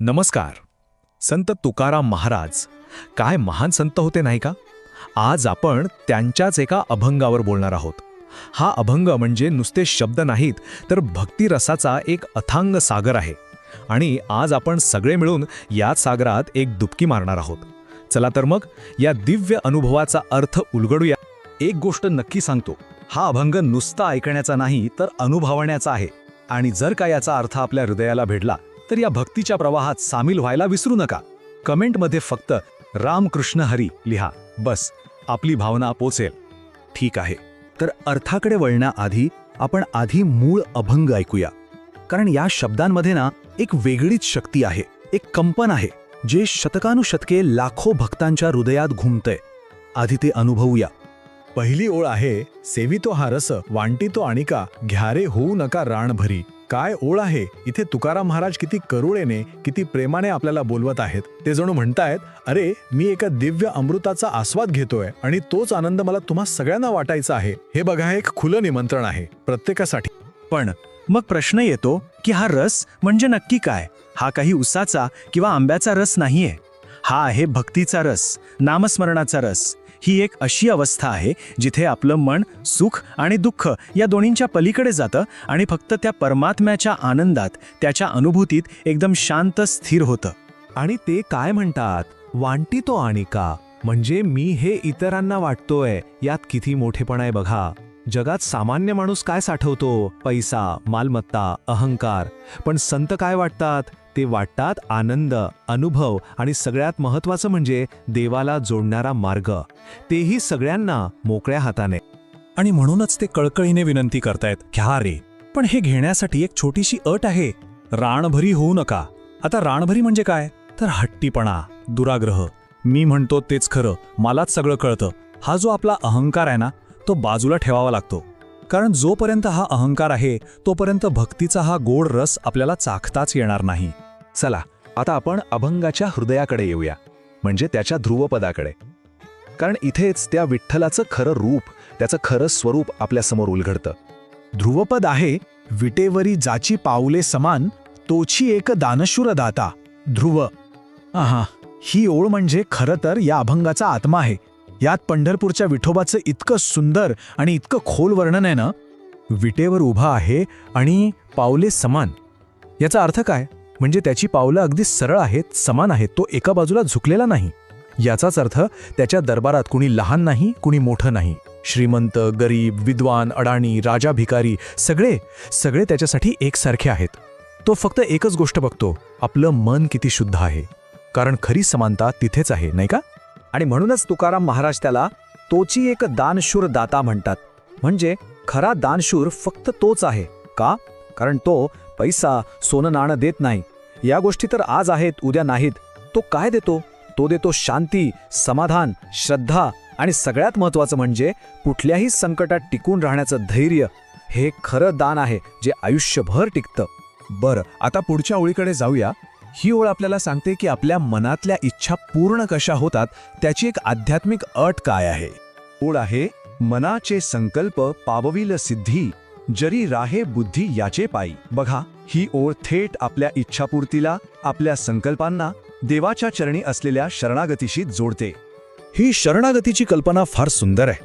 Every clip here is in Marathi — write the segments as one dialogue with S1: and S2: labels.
S1: नमस्कार. संत तुकाराम महाराज काय महान संत होते नाही का? आज आपण त्यांच्याच एका अभंगावर बोलणार आहोत. हा अभंग म्हणजे नुसते शब्द नाहीत तर भक्तिरसाचा एक अथांग सागर आहे. आणि आज आपण सगळे मिळून याच सागरात एक दुबकी मारणार आहोत. चला तर मग या दिव्य अनुभवाचा अर्थ उलगडूया.
S2: एक गोष्ट नक्की सांगतो हा अभंग नुसता ऐकण्याचा नाही तर अनुभवण्याचा आहे. आणि जर का याचा अर्थ आपल्या हृदयाला भेटला तर या भक्तीच्या प्रवाहात सामील व्हायला विसरू नका. कमेंटमध्ये फक्त रामकृष्ण हरी लिहा. बस आपली भावना पोचेल. ठीक आहे. तर अर्थाकडे वळण्याआधी आपण आधी मूळ अभंग ऐकूया. कारण या शब्दांमध्ये ना एक वेगळीच शक्ती आहे. एक कंपन आहे जे शतकानुशतके लाखो भक्तांच्या हृदयात घुमतंय. आधी ते अनुभवूया. पहिली ओळ आहे सेवितो हा रस वांटितो आणिका घ्यारे होऊ नका राणभरी काय ओळ आहे? इथे तुकाराम महाराज किती करुळेने किती प्रेमाने आपल्याला बोलवत आहेत. ते जणू म्हणतायत अरे मी एका दिव्य अमृताचा आस्वाद घेतोय आणि तोच आनंद मला तुम्हा सगळ्यांना वाटायचा आहे. हे बघा एक खुलं निमंत्रण आहे प्रत्येकासाठी.
S3: पण मग प्रश्न येतो की हा रस म्हणजे नक्की काय? हा काही उसाचा किंवा आंब्याचा रस नाहीये. हा आहे भक्तीचा रस नामस्मरणाचा रस. ही एक अशी अवस्था आहे जिथे आपलं मन सुख आणि दुःख या दोन्हींच्या पलीकडे जातं आणि फक्त त्या परमात्म्याच्या आनंदात त्याच्या अनुभूतीत एकदम शांत स्थिर होतं.
S2: आणि ते काय म्हणतात? वांटी तो आणि का म्हणजे मी हे इतरांना वाटतोय यात किती मोठेपण आहे बघा. जगात सामान्य माणूस काय साठवतो? पैसा मालमत्ता अहंकार. पण संत काय वाटतात? ते वाटतात आनंद अनुभव आणि सगळ्यात महत्वाचं म्हणजे देवाला जोडणारा मार्ग. तेही सगळ्यांना मोकळ्या हाताने.
S3: आणि म्हणूनच ते कळकळीने विनंती करतायत घ्या रे पण हे घेण्यासाठी एक छोटीशी अट आहे. राणभरी होऊ नका. आता राणभरी म्हणजे काय? तर हट्टीपणा दुराग्रह. मी म्हणतो तेच खरं मलाच सगळं कळतं. हा जो आपला अहंकार आहे ना तो बाजूला ठेवावा लागतो. कारण जोपर्यंत हा अहंकार आहे तोपर्यंत भक्तीचा हा गोड रस आपल्याला चाखताच येणार नाही.
S2: चला आता आपण अभंगाच्या हृदयाकडे येऊया म्हणजे त्याच्या ध्रुवपदाकडे. कारण इथेच त्या विठ्ठलाचं खरं रूप त्याचं खरं स्वरूप आपल्यासमोर उलघडतं.
S4: ध्रुवपद आहे विटेवरी जाची पाऊले समान तोची एक दानशूर दाता ध्रुव. आहा ही ओळ म्हणजे खरं तर या अभंगाचा आत्मा आहे. यात पंढरपूरच्या विठोबाचं इतकं सुंदर आणि इतकं खोल वर्णन आहे ना? विटेवर उभा आहे आणि पावले समान. याचा अर्थ काय? म्हणजे त्याची पावलं अगदी सरळ आहेत समान आहेत तो एका बाजूला झुकलेला नाही. याचाच अर्थ त्याच्या दरबारात कुणी लहान नाही कुणी मोठं नाही. श्रीमंत गरीब विद्वान अडाणी राजा भिकारी सगळे सगळे त्याच्यासाठी एकसारखे आहेत. तो फक्त एकच गोष्ट बघतो आपलं मन किती शुद्ध आहे. कारण खरी समानता तिथेच आहे नाही का?
S2: आणि म्हणूनच तुकाराम महाराज त्याला तोची एक दानशूर दाता म्हणतात. म्हणजे खरा दानशूर फक्त तोच आहे. का? कारण तो पैसा सोनं नाणं देत नाही. या गोष्टी तर आज आहेत उद्या नाहीत. तो काय देतो? तो देतो शांती समाधान श्रद्धा आणि सगळ्यात महत्वाचं म्हणजे कुठल्याही संकटात टिकून राहण्याचं धैर्य. हे खरं दान आहे जे आयुष्यभर टिकतं.
S4: बरं आता पुढच्या ओळीकडे जाऊया. ही ओळ आपल्याला सांगते की आपल्या मनातल्या इच्छा पूर्ण कशा होतात त्याची एक आध्यात्मिक अट काय आहे?
S2: ओळ आहे मनाचे संकल्प पावविल सिद्धी. जरी राहे बुद्धी याचे पायी बघा ही ओळ थेट आपल्या इच्छापूर्तीला आपल्या संकल्पांना देवाच्या चरणी असलेल्या शरणागतीशी जोडते.
S4: ही शरणागतीची कल्पना फार सुंदर आहे.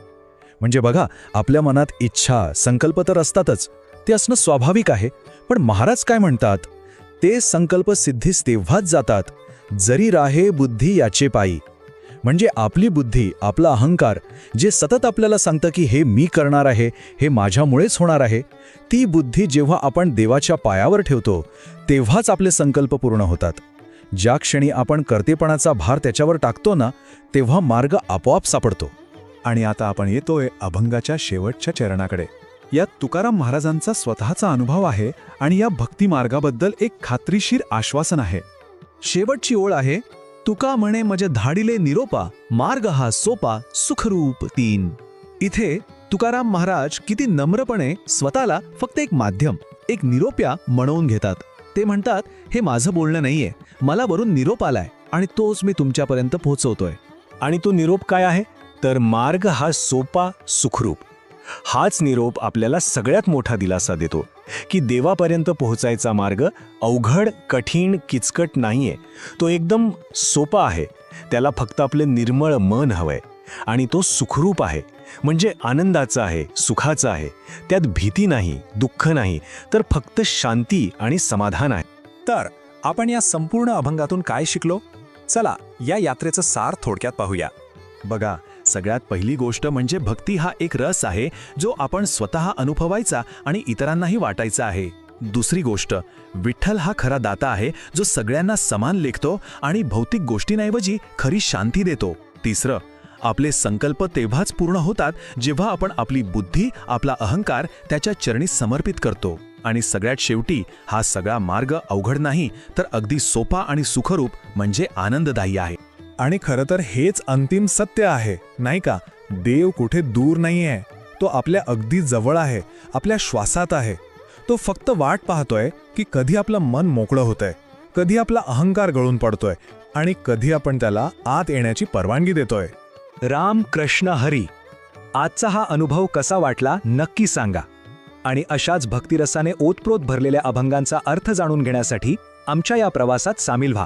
S4: म्हणजे बघा आपल्या मनात इच्छा संकल्प तर असतातच ते असणं स्वाभाविक आहे पण महाराज काय म्हणतात? ते संकल्प सिद्धीस तेव्हाच जातात जरी राहे बुद्धी याचे पायी म्हणजे आपली बुद्धी आपला अहंकार जे सतत आपल्याला सांगतं की हे मी करणार आहे हे माझ्यामुळेच होणार आहे ती बुद्धी जेव्हा आपण देवाच्या पायावर ठेवतो तेव्हाच आपले संकल्प पूर्ण होतात. ज्या क्षणी आपण कर्तेपणाचा भार त्याच्यावर टाकतो ना तेव्हा मार्ग आपोआप सापडतो.
S2: आणि आता आपण येतोय अभंगाच्या शेवटच्या चरणाकडे. यात तुकाराम महाराजांचा स्वतःचा अनुभव आहे आणि या भक्ती मार्गाबद्दल एक खात्रीशीर आश्वासन आहे. शेवटची ओळ आहे तुका म्हणे मज धाडिले निरोपा मार्ग हा सोपा सुखरूप तीन. इथे तुकाराम महाराज किती नम्रपणे स्वतःला फक्त एक माध्यम एक निरोप्या म्हणवून घेतात. ते म्हणतात हे माझं बोलणं नाहीये. मला वरून निरोप आलाय आणि तोच मी तुमच्यापर्यंत पोहोचवतोय.
S3: आणि तो निरोप काय आहे? तर मार्ग हा सोपा सुखरूप. हाच निरोप आपल्याला सगळ्यात मोठा दिलासा देतो.
S2: की देवापर्यंत पोहोचायचा मार्ग अवघड कठीण किचकट नाहीये. तो एकदम सोपा आहे. त्याला फक्त आपले निर्मळ मन हवंय. आणि तो सुखरूप आहे. म्हणजे आनंदाचा आहे सुखाचा आहे. त्यात भीती नाही दुःख नाही तर फक्त शांती आणि समाधान आहे.
S3: तर आपण या संपूर्ण अभंगातून काय शिकलो? चला या यात्रेचं सार थोडक्यात पाहूया.
S2: बघा सगळ्यात पहिली गोष्ट म्हणजे भक्ती हा एक रस आहे जो आपण स्वतः अनुभवायचा आणि इतरांनाही वाटायचा आहे. दुसरी गोष्ट विठ्ठल हा खरा दाता आहे जो सगळ्यांना समान लेखतो आणि भौतिक गोष्टींऐवजी खरी शांती देतो. तिसरं आपले संकल्प तेव्हाच पूर्ण होतात जेव्हा आपण आपली बुद्धी आपला अहंकार त्याच्या चरणी समर्पित करतो. आणि सगळ्यात शेवटी हा सगळा मार्ग अवघड नाही तर अगदी सोपा आणि सुखरूप म्हणजे आनंददायी आहे.
S3: आणि खरं तर हेच अंतिम सत्य आहे नाही का? देव कुठे दूर नाही आहे तो आपल्या अगदी जवळ आहे आपल्या श्वासात आहे. तो फक्त वाट पाहतोय की कधी आपलं मन मोकळं होतंय कधी आपला अहंकार गळून पडतोय आणि कधी आपण त्याला आत येण्याची परवानगी देतोय.
S2: राम कृष्ण हरी आजचा हा अनुभव कसा वाटला नक्की सांगा. आणि अशाच भक्तिरसाने ओतप्रोत भरलेल्या अभंगांचा अर्थ जाणून घेण्यासाठी आमच्या या प्रवासात सामील व्हा.